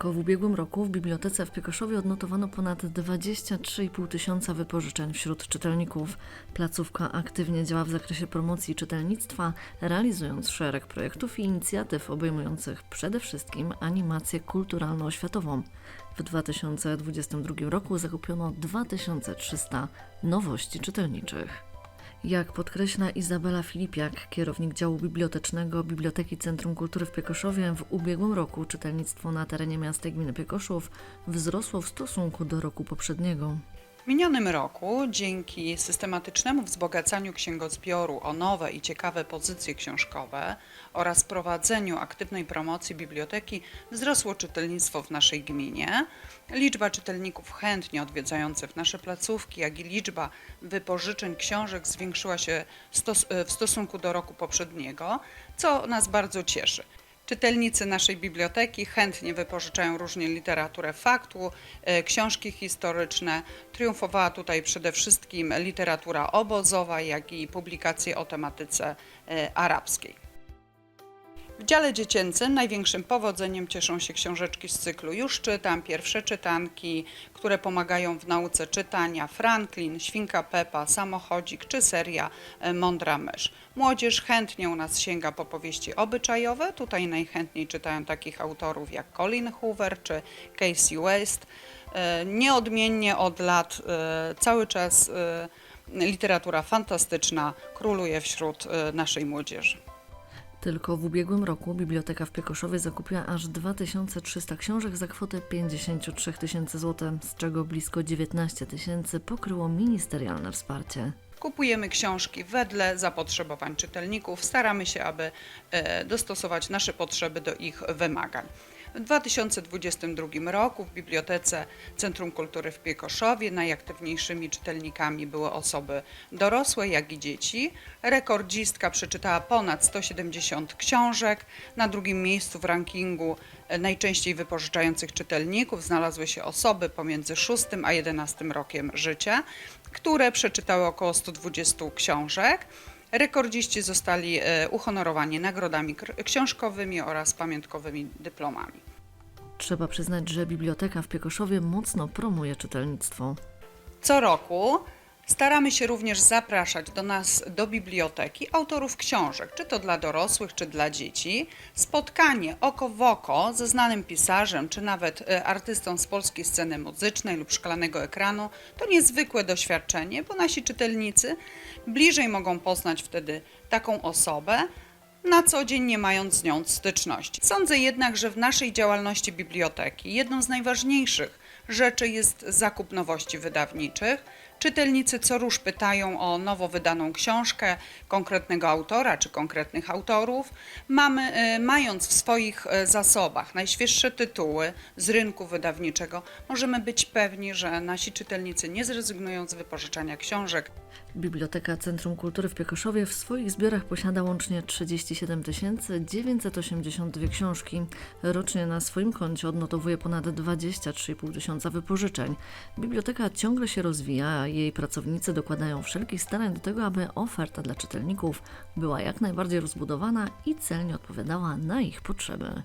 Tylko w ubiegłym roku w bibliotece w Piekoszowie odnotowano ponad 23,5 tysiąca wypożyczeń wśród czytelników. Placówka aktywnie działa w zakresie promocji czytelnictwa, realizując szereg projektów i inicjatyw obejmujących przede wszystkim animację kulturalno-oświatową. W 2022 roku zakupiono 2300 nowości czytelniczych. Jak podkreśla Izabela Filipiak, kierownik działu bibliotecznego Biblioteki Centrum Kultury w Piekoszowie, w ubiegłym roku czytelnictwo na terenie miasta gminy Piekoszów wzrosło w stosunku do roku poprzedniego. W minionym roku, dzięki systematycznemu wzbogacaniu księgozbioru o nowe i ciekawe pozycje książkowe oraz prowadzeniu aktywnej promocji biblioteki, wzrosło czytelnictwo w naszej gminie. Liczba czytelników chętnie odwiedzających nasze placówki, jak i liczba wypożyczeń książek zwiększyła się w stosunku do roku poprzedniego, co nas bardzo cieszy. Czytelnicy naszej biblioteki chętnie wypożyczają różnie literaturę faktu, e, książki historyczne. Triumfowała tutaj przede wszystkim literatura obozowa, jak i publikacje o tematyce e, arabskiej. W dziale dziecięcym największym powodzeniem cieszą się książeczki z cyklu Już czytam, pierwsze czytanki, które pomagają w nauce czytania, Franklin, Świnka Pepa, Samochodzik czy seria e, Mądra Mysz. Młodzież chętnie u nas sięga po powieści obyczajowe, tutaj najchętniej czytają takich autorów jak Colin Hoover czy Casey West. E, Nieodmiennie od lat e, cały czas literatura fantastyczna króluje wśród naszej młodzieży. Tylko w ubiegłym roku biblioteka w Piekoszowie zakupiła aż 2300 książek za kwotę 53 tysięcy złotych, z czego blisko 19 tysięcy pokryło ministerialne wsparcie. Kupujemy książki wedle zapotrzebowań czytelników, staramy się, aby e, dostosować nasze potrzeby do ich wymagań. W 2022 roku w Bibliotece Centrum Kultury w Piekoszowie najaktywniejszymi czytelnikami były osoby dorosłe, jak i dzieci. Rekordzistka przeczytała ponad 170 książek. Na drugim miejscu w rankingu najczęściej wypożyczających czytelników znalazły się osoby pomiędzy 6 a 11 rokiem życia, które przeczytały około 120 książek. Rekordziści zostali e, uhonorowani nagrodami książkowymi oraz pamiątkowymi dyplomami. Trzeba przyznać, że biblioteka w Piekoszowie mocno promuje czytelnictwo. Co roku staramy się również zapraszać do nas do biblioteki autorów książek, czy to dla dorosłych, czy dla dzieci. Spotkanie oko w oko ze znanym pisarzem, czy nawet e, artystą z polskiej sceny muzycznej lub szklanego ekranu to niezwykłe doświadczenie, bo nasi czytelnicy bliżej mogą poznać wtedy taką osobę, na co dzień nie mając z nią styczności. Sądzę jednak, że w naszej działalności biblioteki jedną z najważniejszych rzeczy jest zakup nowości wydawniczych. Czytelnicy co rusz pytają o nowo wydaną książkę konkretnego autora czy konkretnych autorów. Mamy, e, mając w swoich e, zasobach najświeższe tytuły z rynku wydawniczego, możemy być pewni, że nasi czytelnicy nie zrezygnują z wypożyczania książek. Biblioteka Centrum Kultury w Piekoszowie w swoich zbiorach posiada łącznie 37 982 książki. Rocznie na swoim koncie odnotowuje ponad 23,5 tysiąca wypożyczeń. Biblioteka ciągle się rozwija, a jej pracownicy dokładają wszelkich starań do tego, aby oferta dla czytelników była jak najbardziej rozbudowana i celnie odpowiadała na ich potrzeby.